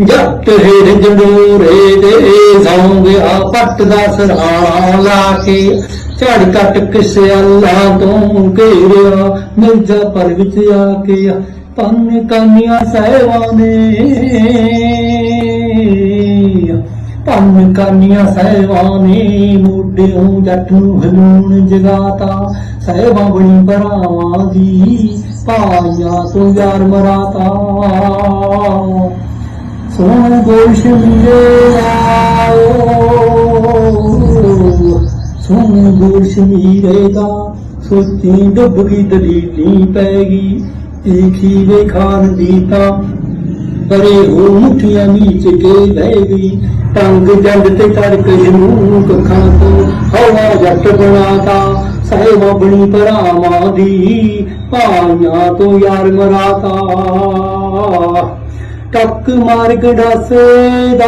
ਜੱਟ ਹੇੜ ਜੰਡੂਰੇ ਦੇ ਸੌਂ ਪੱਟ ਦਾ ਸਰਾਣਾ ਲਾ ਕੇ ਝੜ ਕੱਟ ਕਿਸੇ ਅੱਲਾ ਤੋਂ ਘੇਰਿਆ, ਮਿਰਜ਼ਾ ਪਰ ਵਿੱਚ ਆ ਕੇ ਪੰਨ ਕਾਨੀਆਂ ਸਹਿਵਾਂ ਨੇ ਪੰਨ ਕਾਨੀਆਂ ਸਹਿਵਾਂ ਨੇ ਮੋਢਿਓਂ ਜੱਟ ਨੂੰ ਹਲੂਣ ਜਗਾਤਾ, ਸਹਿਬਾਂ ਬਣੀ ਭਰਾਵਾਂ ਦੀ ਪਾਈਆਂ ਤੂੰ ਯਾਰ ਮਰਾਤਾ। ਸੋਹਣ ਗੋਸ਼ ਦਾ ਸੋਚੀ ਡੁੱਬ ਗਈ ਦਲੀਲੀ ਪੈ ਗਈ। ਦੇਖੀ ਵੇ ਦੀ ਤਾਂ ਪਰੇ ਹੋ ਮੁੱਠੀਆਂ ਨੀਚ ਕੇ ਬਹਿ ਗਈ। ਟੰਗ ਜੰਡ ਤੇ ਤੜਕ ਨੂੰ ਕੱਖਾਂ ਤੋਂ ਹਵਾ ਜੱਟ ਬਣਾਤਾ ਸਹਿਵਾ ਬਣੀ ਭਰਾਵਾਂ ਦੀ ਭਾਈਆਂ ਤੋਂ ਯਾਰ ਮਰਾਤਾ। ਟੱਕ ਮਾਰ ਗੜਾਸੇ ਦਾ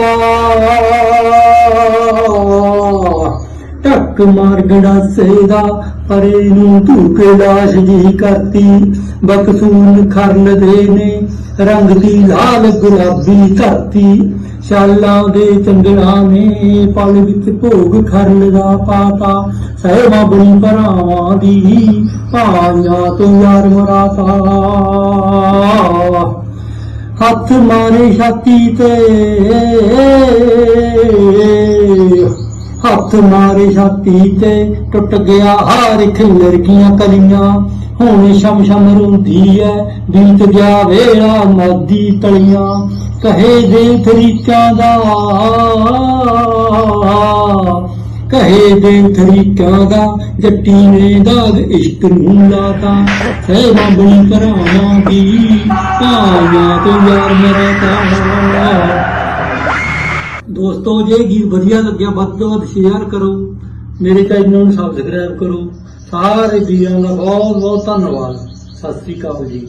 ਟੱਕ ਮਾਰ ਗੜਾਸੇ ਦਾ ਪਰੇ ਨੂੰ ਧੂਕੇ ਲਾਸ਼ ਜੀ ਕਰਤੀ। ਬਕਸੂਨ ਖਰਲ ਦੇ ਨੇ, ਰੰਗ ਦੀ ਲਾਲ ਗੁਲਾਬੀ ਧਰਤੀ। ਸ਼ਾਲਾਂ ਦੇ ਚੰਦੜਾ ਨੇ ਪਲ ਵਿੱਚ ਭੋਗ ਖਰਲ ਦਾ ਪਾਤਾ। ਸਹਿਵਾ ਬਣੀ ਭਰਾਵਾਂ ਦੀ ਭਾਈਆਂ ਤੋਂ ਯਾਰ ਮਰਾਤਾ। ਹੱਥ ਮਾਰੇ ਛਾਤੀ ਤੇ। ਹੱਥ ਮਾਰੇ ਛਾਤੀ ਤੇ ਟੁੱਟ ਗਿਆ ਹਾਰ ਖਿਲਰ ਗਈਆਂ ਕਲੀਆਂ। ਹੁਣ ਸ਼ਮ ਸ਼ਮ ਰੋਂਦੀ ਐ, ਬੀਤ ਗਿਆ ਵੇਲਾ ਮਾਦੀ ਤਲੀਆਂ। ਕਹੇ ਦੇ ਤਰੀਕਾਂ ਦਾ ਕਹੇ ਦੇ ਦਾ, ਜੱਟੀ ਨੇ ਦਾਗ ਇਸ਼ਕ ਨੂੰ ਲਾਤਾ। ਸਹਿਬਾਂ ਬਣੀ ਕਰਾਵਾਂ ਦੀ, ਭਾਈਆਂ ਤੋਂ ਯਾਰ ਮਰਦਾ ਦੋਸਤੋ, ਜੇ ਗੀਤ ਵਧੀਆ ਲੱਗਿਆ, ਵੱਧ ਤੋਂ ਵੱਧ ਸ਼ੇਅਰ ਕਰੋ। ਮੇਰੇ ਚੈਨਲ ਨੂੰ ਸਬਸਕ੍ਰਾਈਬ ਕਰੋ। ਸਾਰੇ ਵੀਰਾਂ ਦਾ ਬਹੁਤ ਬਹੁਤ ਧੰਨਵਾਦ। ਸਤਿ ਸ੍ਰੀ ਅਕਾਲ ਜੀ।